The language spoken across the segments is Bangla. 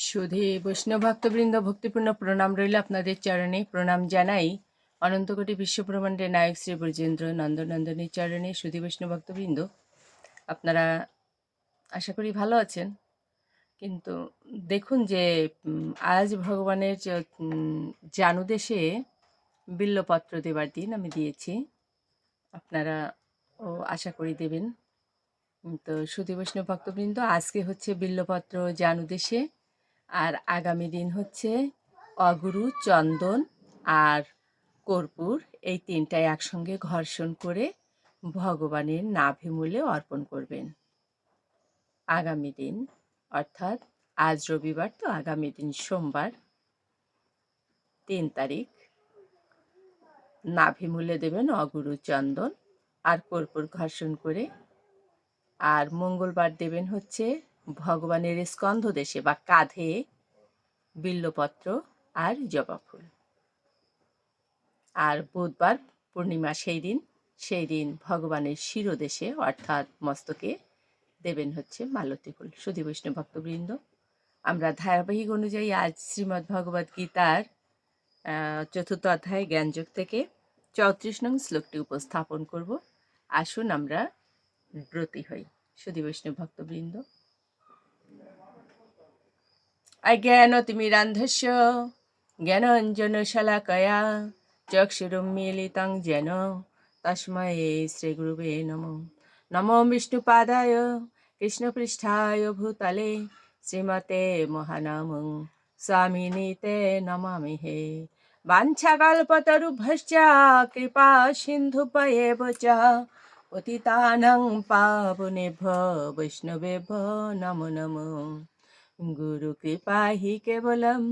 সুধী বৈষ্ণব ভক্তবৃন্দ ভক্তিপূর্ণ প্রণাম রইল আপনাদের চরণে। প্রণাম জানাই অনন্তকোটি বিশ্বব্রহ্মাণ্ডের নায়ক শ্রী ব্রজেন্দ্র নন্দনন্দনের চরণে। সুধী বৈষ্ণব ভক্তবৃন্দ আপনারা আশা করি ভালো আছেন। কিন্তু দেখুন যে আজ ভগবানের জানুদেশে বিল্লপত্র দেবার দিন আমি দিয়েছি। আপনারা ও আশা করি দেবেন। তো সুধী বৈষ্ণব ভক্তবৃন্দ আজকে হচ্ছে বিল্লপত্র জানুদেশে। আর আগামী দিন হচ্ছে অগুরু, চন্দন আর কর্পূর, এই তিনটায় একসঙ্গে ঘর্ষণ করে ভগবানের নাভিমূলে অর্পণ করবেন। আগামী দিন, অর্থাৎ আজ রবিবার তো আগামী দিন সোমবার, তিন তারিখ, নাভিমূলে দেবেন অগুরু, চন্দন আর কর্পূর ঘর্ষণ করে। আর মঙ্গলবার দেবেন হচ্ছে ভগবানের স্কন্ধ দেশে বা কাঁধে বিল্লপত্র আর জবা ফুল। আর বুধবার পূর্ণিমা সেই দিন সেই দিন ভগবানের শিরোদেশে অর্থাৎ মস্তকে দেবেন হচ্ছে মালতী ফুল। সুধী বৈষ্ণব ভক্তবৃন্দ, আমরা ধারাবাহিক অনুযায়ী আজ শ্রীমদ্ ভগবদ গীতার চতুর্থ অধ্যায় জ্ঞানযোগ থেকে চৌত্রিশ নং শ্লোকটি উপস্থাপন করব। আসুন আমরা ব্রতী হই। সুধী বৈষ্ণব ভক্তবৃন্দ অজ্ঞানতিমিরান্ধস্য জ্ঞানাঞ্জনশলাকয়া চক্ষুরুন্মীলিतं যেন তস্मै শ্রীগুরুবে নমো নমো বিষ্ণুপাদায় কৃষ্ণপৃষ্ঠায় ভূতলে শ্রীমতে মহানামং স্বামিনীতে নমামি হে বাঞ্ছাকল্পতরুভ্যশ্চ কৃপা সিন্ধুপয়েব চ পতিতানাং পাবনেভ্য বৈষ্ণবেভ্য নমো নমো गुरु कृपा ही केवलम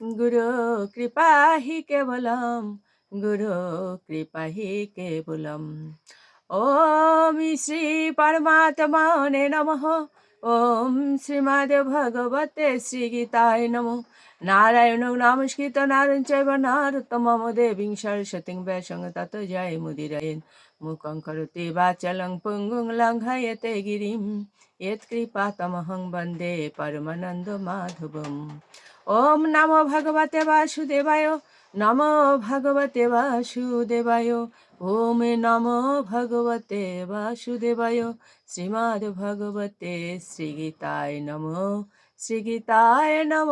गुरु कृपा ही केवलम गुरु कृपा ही केवलम ओम श्री परमात्मा ने नमः ওম শ্রীমদে ভগবতে শ্রীগীতায় নমো। নারায়ণ নমস্কৃত নারণ চৈব নারতমম দেবীং সরস্বতীং ব্যাসং তত জয় মুদিরায়ণ মুখং করতে বাচলং পুঙ্গুং লঙ্ঘয়তে গিরিম। ইৎকৃপা তমহং বন্দে পরমানন্দ মাধবম। ওম নমো ভগবতে বাসুদেবায়। নম ভগবতে বাসুদেবায় ওম নম ভগবতে বাসুদেবায় শ্রীমদ্ ভগবতে শ্রীগীতায় নম শ্রীগীতায় নম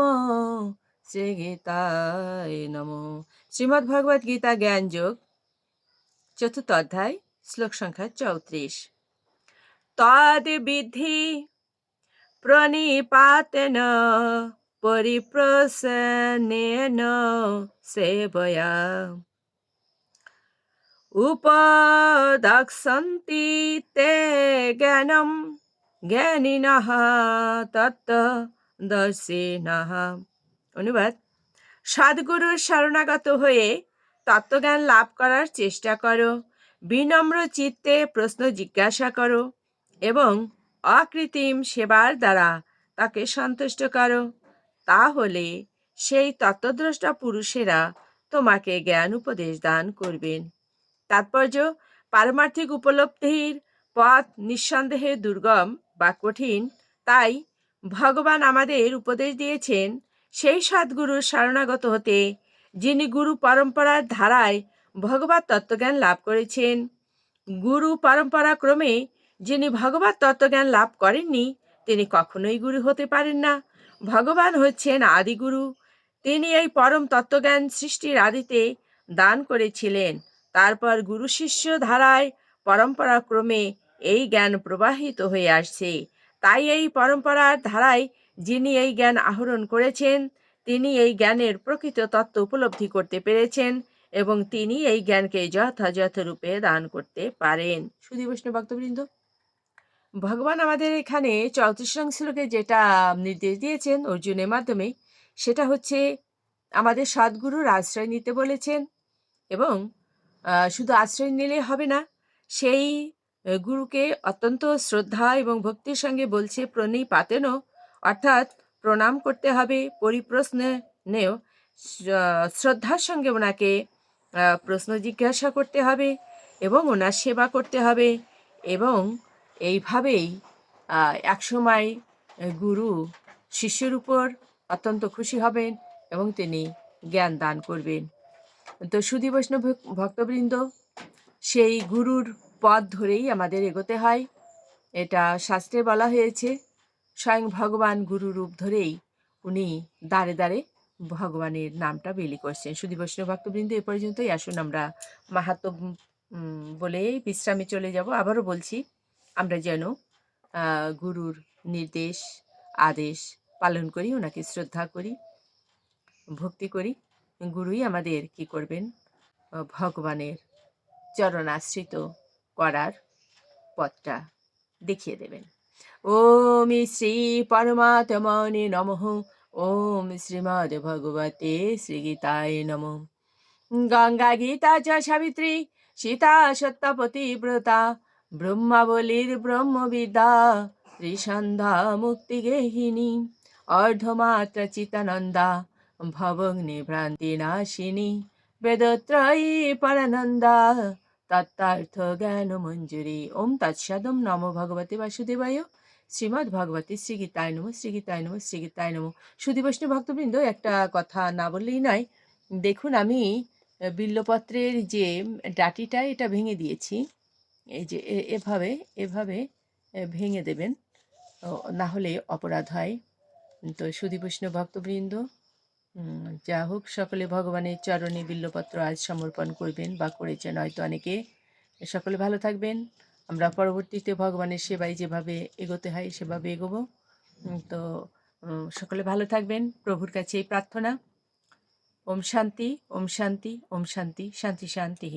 শ্রীগীতায় নম শ্রীমদ্ ভগবত গীতা জ্ঞানযোগ চতুর্থ অধ্যায় শ্লোক সংখ্যা চৌত্রিশ তদ বিধি প্রণিপাতেন পরিপ্রসন্নেন সেবয়া উপদক্ষন্তি তে জ্ঞানম জ্ঞানিনঃ তত্ত্ব দর্শিনঃ অনুবাদ। সদ্গুরুর শরণাগত হয়ে তত্ত্বজ্ঞান লাভ করার চেষ্টা করো, বিনম্র চিত্তে প্রশ্ন জিজ্ঞাসা করো এবং অকৃত্রিম সেবার দ্বারা তাকে সন্তুষ্ট করো। তাহলে সেই তত্ত্বদ্রষ্টা পুরুষেরা তোমাকে জ্ঞান উপদেশ দান করবেন। তাৎপর্য, পারমার্থিক উপলব্ধির পথ নিঃসন্দেহে দুর্গম বা কঠিন, তাই ভগবান আমাদের উপদেশ দিয়েছেন, সেই সদ্গুরুর শরণাগত হতে, যিনি গুরু পরম্পরার ধারায় ভগবত তত্ত্বজ্ঞান লাভ করেছেন। গুরু পরম্পরা ক্রমে যিনি ভগবত তত্ত্বজ্ঞান লাভ করেননি, তিনি কখনোই গুরু হতে পারেন না। ভগবান হচ্ছেন আদিগুরু। তিনি এই পরম তত্ত্বজ্ঞান সৃষ্টির আদিতে দান করেছিলেন। তারপর গুরু শিষ্য ধারায় পরম্পরা ক্রমে এই জ্ঞান প্রবাহিত হয়ে আসছে। তাই এই পরম্পরার ধারায় যিনি এই জ্ঞান আহরণ করেছেন, তিনি এই জ্ঞানের প্রকৃত তত্ত্ব উপলব্ধি করতে পেরেছেন এবং তিনি এই জ্ঞানকে যথাযথ রূপে দান করতে পারেন। সুধী বৈষ্ণব ভক্তবৃন্দ। ভগবান আমাদের এখানে চৌত্রিশ নং শ্লোকে যেটা নির্দেশ দিয়েছেন অর্জুনের মাধ্যমে, সেটা হচ্ছে আমাদের সদ্গুরুর আশ্রয় নিতে বলেছেন এবং শুধু আশ্রয় নিলে হবে না, সেই গুরুকে অত্যন্ত শ্রদ্ধা এবং ভক্তির সঙ্গে বলছে প্রণী পাতেনও অর্থাৎ প্রণাম করতে হবে, পরিপ্রশ্নে নেও শ্রদ্ধার সঙ্গে ওনাকে প্রশ্ন জিজ্ঞাসা করতে হবে এবং ওনার সেবা করতে হবে এবং এইভাবেই একসময় গুরু শিষ্যের উপর অত্যন্ত খুশি হবেন এবং তিনি জ্ঞান দান করবেন। তো সুধী বৈষ্ণব ভক্তবৃন্দ, সেই গুরুর পথ ধরেই আমাদের এগোতে হয়। এটা শাস্ত্রে বলা হয়েছে, স্বয়ং ভগবান গুরু রূপ ধরেই উনি দাঁড়ে দাঁড়ে ভগবানের নামটা বেলি করছেন। সুধী বৈষ্ণব ভক্তবৃন্দ, এ পর্যন্তই। আসুন আমরা মাহাত্ম বলেই বিশ্রামে চলে যাব। আবারও বলছি আমরা যেন গুরুর নির্দেশ, আদেশ পালন করি, ওনাকে শ্রদ্ধা করি, ভক্তি করি। গুরুই আমাদের কি করবেন? ভগবানের চরণাশ্রিত করার পথটা দেখিয়ে দেবেন। ওম শ্রী পরমাত্মনে নমঃ। ওম শ্রীমদ ভগবতে শ্রীগীতায় নম। গঙ্গা গীতা চ সাবিত্রী, সীতা সত্যপতি ব্রতা ব্রহ্মাবলীর ব্রহ্মবিদ্যা, ত্রিসন্ধ্যা মুক্তি গেহিনী অর্ধমাত্রা চিতানন্দা ভবগ্নি ভ্রান্তি নাশিনী, বেদত্রয়ী পরানন্দা তত্তার্থ জ্ঞান মঞ্জুরি ওম তৎসদম নম ভগবতে বাসুদেবায় শ্রীমদ্ ভগবতী শ্রীগীতায় নম শ্রীগীতায় নম শ্রীগীতায় নম। সুধী বৈষ্ণব ভক্তবৃন্দ, একটা কথা না বললেই নয়। দেখুন, আমি বিল্লপত্রের যে ডাটিটা, এটা ভেঙে দিয়েছি। এই যে এভাবে এভাবে ভেঙে দেবেন। না হলে অপরাধ হয়। তো সুধী ভক্তবৃন্দ যা হোক, সকলে ভগবানের চরণে বিল্লপত্র আজ সমর্পণ করবেন বা করেছেন। হয়তো অনেকে সকলে ভালো থাকবেন। আমরা পরবর্তীতে ভগবানের সেবায় যেভাবে এগোতে হয়, সেভাবে এগোবো। তো সকলে ভালো থাকবেন। প্রভুর কাছে এই প্রার্থনা। ওম শান্তি ওম শান্তি ওম শান্তি শান্তি শান্তি